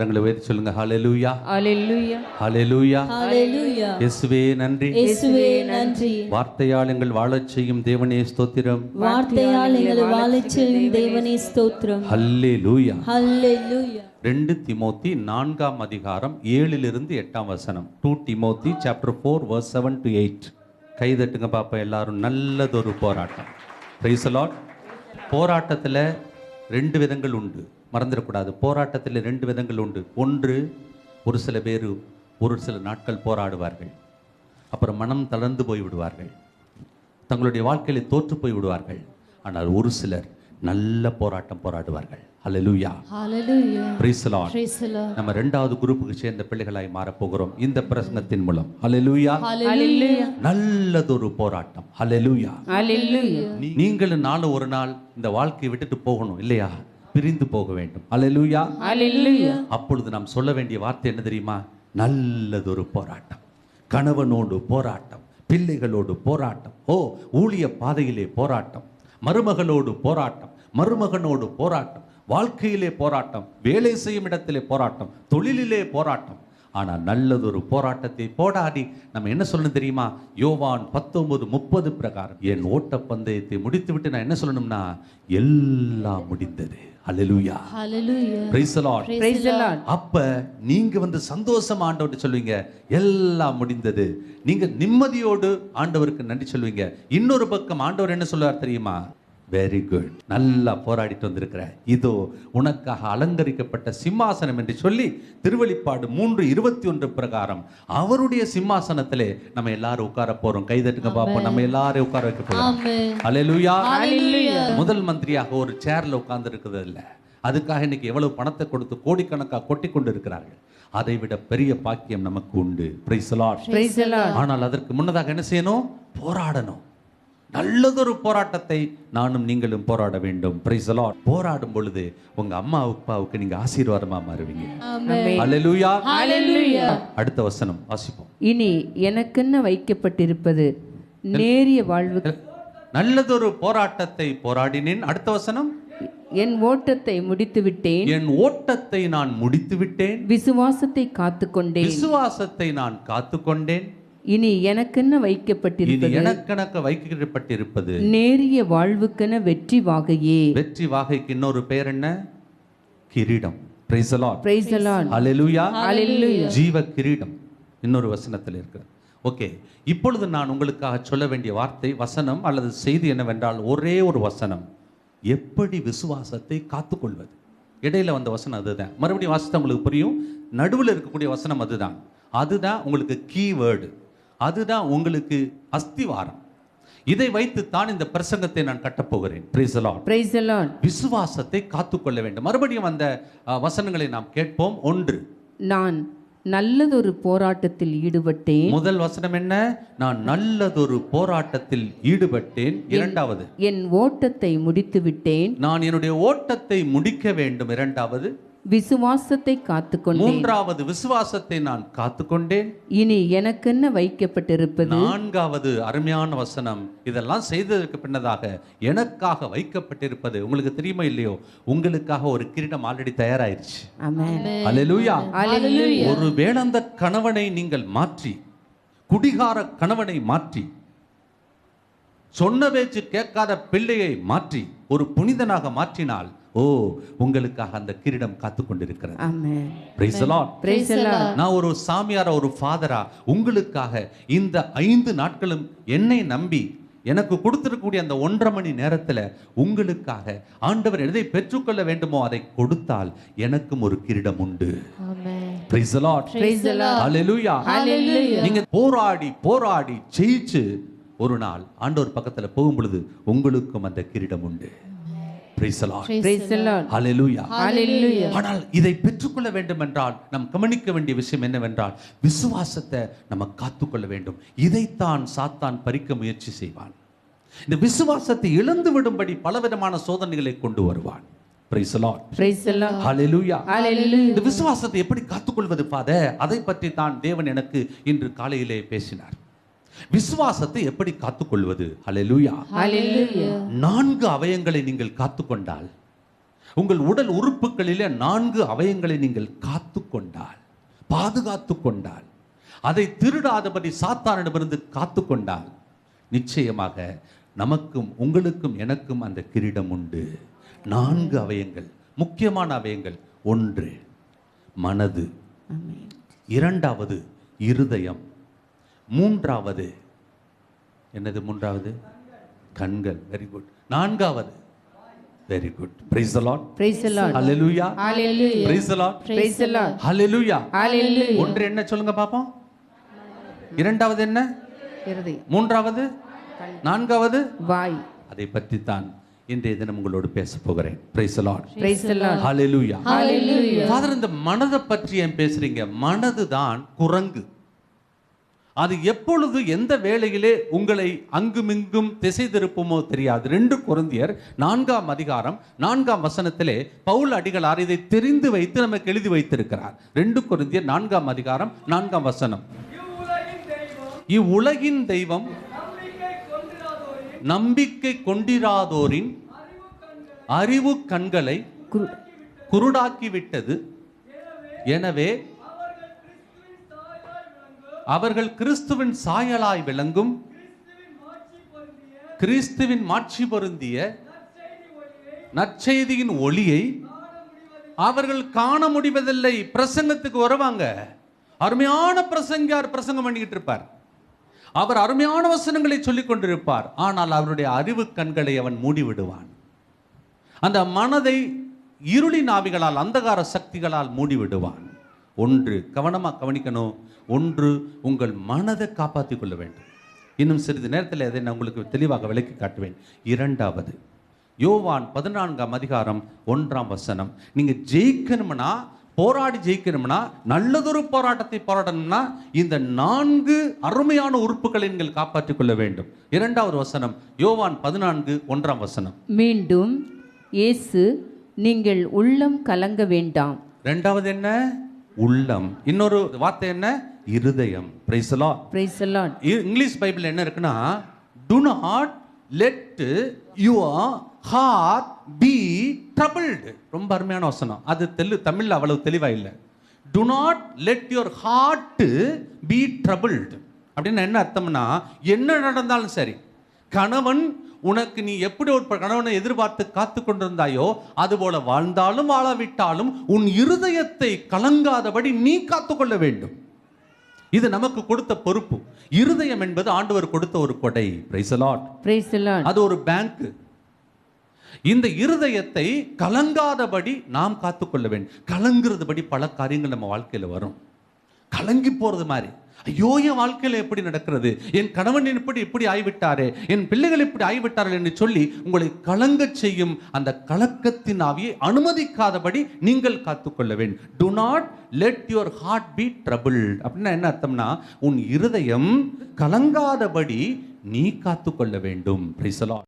கரங்களை உயர்த்தி சொல்லுங்க. ஹalleluya அல்லேலூயா ஹalleluya ஹalleluya இயேசுவே நன்றி. இயேசுவே நன்றி. வார்த்தையால் எங்கள் வாழச் செய்யும் தேவனே ஸ்தோத்திரம். வார்த்தையால் எங்களை வாழச் செய்யும் தேவனே ஸ்தோத்திரம். ஹல்லேலூயா ஹalleluya ரெண்டு திமோத்தி நான்காம் அதிகாரம் ஏழிலிருந்து எட்டாம் வசனம். Two Timothy chapter four verse seven to eight கைதட்டுங்க பாப்பா எல்லாரும். நல்லதொரு போராட்டம். The Lord. போராட்டத்தில் ரெண்டு விதங்கள் உண்டு. மறந்துடக்கூடாது. போராட்டத்தில் ரெண்டு விதங்கள் உண்டு. ஒன்று ஒரு சில பேர் ஒரு சில நாட்கள் போராடுவார்கள். அப்புறம் மனம் தளர்ந்து போய் விடுவார்கள். தங்களுடைய வாழ்க்கையில தோற்று போய் விடுவார்கள். ஆனால் ஒரு சிலர் நல்ல போராட்டம் போராடுவார்கள். ஹalleluya ஹalleluya praise the Lord. Praise the lord. நம்ம ரெண்டாவது குரூப்புக்கு சேர்ந்த பிள்ளைகளாய் மாறப் போகிறோம் இந்த பிரசங்கத்தின் மூலம். ஹalleluya நல்லதொரு போராட்டம். நீ- நீங்களும் நானும் ஒரு நாள் இந்த வாழ்க்கையை விட்டுட்டு போகணும் இல்லையா? பிரிந்து போக வேண்டும். அல்லேலூயா. அப்பொழுது நாம் சொல்ல வேண்டிய வார்த்தை என்ன தெரியுமா? நல்லதொரு போராட்டம். கணவனோடு போராட்டம். பிள்ளைகளோடு போராட்டம். ஓ ஊழிய பாதையிலே போராட்டம். மருமகளோடு போராட்டம். மருமகனோடு போராட்டம். வாழ்க்கையிலே போராட்டம். வேலை செய்யும் இடத்திலே போராட்டம். தொழிலிலே போராட்டம். ஆனால் நல்லதொரு போராட்டத்தை போராடி நம்ம என்ன சொல்லணும் தெரியுமா? யோவான் பத்தொன்பது முப்பது பிரகாரம். என் ஓட்ட பந்தயத்தை முடித்து விட்டு நான் என்ன சொல்லணும்னா எல்லாம் முடிந்தது. அல்லேலூயா ஹalleluya Praise the Lord. Praise the Lord அப்ப நீங்க வந்து சந்தோஷமா ஆண்டவர்கிட்ட சொல்லுவீங்க. எல்லாம் முடிந்தது. நீங்க நிம்மதியோடு ஆண்டவருக்கு நன்றி சொல்லுவீங்க. இன்னொரு பக்கம் ஆண்டவர் என்ன சொல்லுவார் தெரியுமா? வெரி குட் நல்லா போராடிட்டு வந்திருக்கிற. இதோ உனக்காக அலங்கரிக்கப்பட்ட சிம்மாசனம் என்று சொல்லி திருவெளிப்பாடு மூன்று இருபத்தி ஒன்று பிரகாரம் அவருடைய சிம்மாசனத்திலே நம்ம எல்லாரும் உட்கார போறோம். கைதட்டுங்க பாப்போம். நம்ம எல்லாரும் உட்கார வைக்க போறோம். ஹalleluya முதல் மந்திரியாக ஒரு சேர்ல உட்கார்ந்து இருக்குது இல்ல. அதுக்காக இன்னைக்கு எவ்வளவு பணத்தை கொடுத்து கோடிக்கணக்காக கொட்டி கொண்டு இருக்கிறார்கள் அதை விட பெரிய பாக்கியம் நமக்கு உண்டு. ஆனால் அதற்கு முன்னதாக என்ன செய்யணும்? போராடணும். நல்லதொரு போராட்டத்தை நானும் நீங்களும் போராட வேண்டும். பிரைஸ் லார்ட் போராடும் பொழுது உங்க அம்மா அப்பாவுக்கு நீங்க ஆசீர்வாதமா மாறுவீங்க. அல்லேலூயா ஹalleluya அடுத்த வசனம் வாசிப்போம். இனி எனக்கென்ன வைக்கப்பட்டிருப்பது? நேரிய வாழ்வு நல்லதொரு போராட்டத்தை போராடினேன். அடுத்த வசனம். என் ஓட்டத்தை முடித்து விட்டேன் என் ஓட்டத்தை நான் முடித்து விட்டேன் விசுவாசத்தை காத்துக்கொண்டேன். விசுவாசத்தை நான் காத்துக்கொண்டேன். இனி எனக்கென்ன வைக்கப்பட்டிருப்பது? எனக்கணக்க வைக்கப்பட்டிருப்பது? நேரிய வாழ்வுக்கென வெற்றி வாகையே. வெற்றி வாகைக்கு இன்னொரு பெயர் என்ன? கிரீடம். Praise Lord Hallelujah. Hallelujah. ஜீவ கிரீடம். இன்னொரு வசனத்தில் இருக்கு. ஓகே. இப்பொழுது நான் உங்களுக்காக சொல்ல வேண்டிய வார்த்தை வசனம் அல்லது செய்தி என்னவென்றால் ஒரே ஒரு வசனம். எப்படி விசுவாசத்தை காத்துக்கொள்வது? இடையில வந்த வசனம் அதுதான். மறுபடியும் வாசித்தா உங்களுக்கு புரியும்? நடுவில் இருக்கக்கூடிய வசனம் அதுதான். அதுதான் உங்களுக்கு கீவேர்டு. அதுதான் உங்களுக்கு அஸ்திவாரம். இதை வைத்து தான் இந்த பிரசங்கத்தை நான் கட்டப்போகிறேன் விசுவாசத்தை காத்துக்கொள்ள வேண்டும். மறுபடியும் அந்த வசனங்களை நாம் கேட்போம். ஒன்று. நான் நல்லதொரு போராட்டத்தில் ஈடுபட்டேன். முதல் வசனம் என்ன? நான் நல்லதொரு போராட்டத்தில் ஈடுபட்டேன். இரண்டாவது. என் ஓட்டத்தை முடித்து விட்டேன் நான் என்னுடைய ஓட்டத்தை முடிக்க வேண்டும். இரண்டாவது. விசுவாசத்தை காத்துக்கொண்டேன். மூன்றாவது விசுவாசத்தை நான் காத்துக்கொண்டேன். இனி எனக்கென்ன வைக்கப்பட்டிருப்பது? நான்காவது அருமையான வசனம். இதெல்லாம் செய்ததற்கு பின்னதாக எனக்காக வைக்கப்பட்டிருப்பது. உங்களுக்கு தெரியுமா இல்லையோ? உங்களுக்காக ஒரு கிரீடம் ஆல்ரெடி தயாராயிருச்சு. ஒருவேளை அந்த கணவனை நீங்கள் மாற்றி குடிகார கணவனை மாற்றி சொன்ன பேச்சு கேட்காத பிள்ளையை மாற்றி ஒரு புனிதனாக மாற்றினால் ஓ உங்களுக்காக அந்த கிரீடம் காத்து கொண்டிருக்கிறது நான் ஒரு சாமியாரா ஒரு ஃபாதரா உங்களுக்காக இந்த ஐந்து நாட்களும் என்னை நம்பி எனக்கு கொடுத்திருக்கக்கூடிய அந்த ஒன்றரை மணி நேரத்துல உங்களுக்காக ஆண்டவர் எதை பெற்றுக்கொள்ள வேண்டுமோ அதை கொடுத்தால் எனக்கும் ஒரு கிரீடம் உண்டு. நீங்க போராடி போராடி ஜெயிச்சு ஒரு நாள் ஆண்டவர் பக்கத்துல போகும் பொழுது உங்களுக்கும் அந்த கிரீடம் உண்டு. ஆனால் இதை பெற்றுக்கொள்ள வேண்டும் என்றால் நாம் கவனிக்க வேண்டிய விஷயம் என்னவென்றால் விசுவாசத்தை நம்ம காத்துக்கொள்ள வேண்டும். இதைத்தான் சாத்தான் பறிக்க முயற்சி செய்வான். இந்த விசுவாசத்தை இழந்து விடும்படி பலவிதமான சோதனைகளை கொண்டு வருவான். இந்த விசுவாசத்தை எப்படி காத்துக்கொள்வது ஃபாதர் அதை பற்றி தான் தேவன் எனக்கு இன்று காலையிலே பேசினார். விசுவாசத்தை எப்படி காத்துக்கொள்வது? ஹalleluya. நான்கு அவயங்களை நீங்கள் காத்துக்கொண்டால் உங்கள் உடல் உறுப்புகளிலே நான்கு அவயங்களை நீங்கள் காத்து கொண்டால் பாதுகாத்து கொண்டால் அதை திருடாதபடி சாத்தானிடமிருந்து காத்து கொண்டால் நிச்சயமாக நமக்கும் உங்களுக்கும் எனக்கும் அந்த கிரீடம் உண்டு. நான்கு அவயங்கள் முக்கியமான அவயங்கள் ஒன்று மனது. இரண்டாவது இருதயம். மூன்றாவது. என்னது மூன்றாவது? கண்கள். வெரி குட் நான்காவது. Very good praise the Lord praise the Lord. ஹalleluya Hallelujah. Praise the Lord Praise the Lord. ஹalleluya Hallelujah. ஒன்று என்ன சொல்லுங்க பாப்போம்? இரண்டாவது என்ன? இருதயம் மூன்றாவது? நான்காவது? வாய். அதை பற்றி தான் இன்றைய தினம் உங்களோடு பேச போகிறேன். Praise the Lord praise the Lord. ஹalleluya Hallelujah. ஃபாதர் இந்த மனதை பற்றி ஏன் பேசுறீங்க? மனது தான் குரங்கு. அது எப்பொழுது எந்த வேளையிலே உங்களை அங்குமிங்கும் திசை திருப்புமோ தெரியாது. ரெண்டு குருந்தியர் நான்காம் அதிகாரம் நான்காம் வசனத்திலே பவுல் அடிகளார் இதை தெரிந்து வைத்து நமக்கு எழுதி வைத்திருக்கிறார். ரெண்டு குருந்தியர் நான்காம் அதிகாரம் நான்காம் வசனம். இவ்வுலகின் தெய்வம் நம்பிக்கை கொண்டிராதோரின் அறிவு கண்களை குரு- குருடாக்கி விட்டது எனவே அவர்கள் கிறிஸ்துவின் சாயலாய் விளங்கும். கிறிஸ்துவின் மாட்சி பொருந்திய நற்செய்தியின் ஒளியை அவர்கள் காண முடிவதில்லை. பிரசங்கத்துக்கு வருவாங்க. அருமையான பிரசங்கியார் பிரசங்கம் பண்ணிக்கிட்டு இருப்பார். அவர் அருமையான வசனங்களை சொல்லிக் கொண்டிருப்பார். ஆனால் அவருடைய அறிவு கண்களை அவன் மூடி விடுவான். அந்த மனதை இருளி நாவிகளால் அந்தகார சக்திகளால் மூடி விடுவான். ஒன்று கவனமாக கவனிக்கணும். ஒன்று உங்கள் மனதை காப்பாற்றிக் கொள்ள வேண்டும். இன்னும் சிறிது நேரத்தில் அதை நான் உங்களுக்கு தெளிவாக விளக்கி காட்டுவேன். இரண்டாவது யோவான் பதினான்காம் அதிகாரம் ஒன்றாம் வசனம். நீங்க ஜெயிக்கணும்னா போராடி ஜெயிக்கணும்னா நல்லதொரு போராட்டத்தை போராடணும்னா இந்த நான்கு அருமையான உறுப்புகளை நீங்கள் காப்பாற்றிக் கொள்ள வேண்டும். இரண்டாவது வசனம் யோவான் பதினான்கு ஒன்றாம் வசனம். மீண்டும் இயேசு நீங்கள் உள்ளம் கலங்க வேண்டாம். ரெண்டாவது என்ன? உள்ளம். இன்னொரு வார்த்தை என்ன? இருதயம். Praise praise the Lord. English Bible என்ன இருக்குன்னா do not let your heart be troubled ரொம்ப அருமையான வசனம். அது தெல்லு தமிழ்ல அவ்வளவு தெளிவா இல்லை. Do not let your heart be troubled அப்படின்னு என்ன அர்த்தம்னா என்ன நடந்தாலும் சரி கணவன் உனக்கு நீ எப்படி ஒரு கணவனை எதிர்பார்த்து காத்து கொண்டிருந்தாயோ அதுபோல வாழ்ந்தாலும் வாழாவிட்டாலும் உன் இருதயத்தை கலங்காதபடி நீ காத்துக்கொள்ள வேண்டும். இது நமக்கு கொடுத்த பொறுப்பு. இருதயம் என்பது ஆண்டவர் கொடுத்த ஒரு கொடை. அது ஒரு பேங்க் இந்த இருதயத்தை கலங்காதபடி நாம் காத்துக்கொள்ள வேண்டும். கலங்குறதுபடி பல காரியங்கள் நம்ம வாழ்க்கையில வரும். கலங்கி போறது மாதிரி. ஐயோ என் வாழ்க்கையில் எப்படி நடக்கிறது? என் கணவன் இப்படி இப்படி ஆய்விட்டாரே என் பிள்ளைகள் இப்படி ஆய்விட்டார்கள் என்று சொல்லி உங்களை கலங்கச் செய்யும் அந்த கலக்கத்தின் ஆவியை அனுமதிக்காதபடி நீங்கள் காத்துக்கொள்ள வேண்டும். Do not let your heart be trouble அப்படின்னா என்ன அர்த்தம்னா உன் இருதயம் கலங்காதபடி நீ காத்துக்கொள்ள வேண்டும். பிரைசலா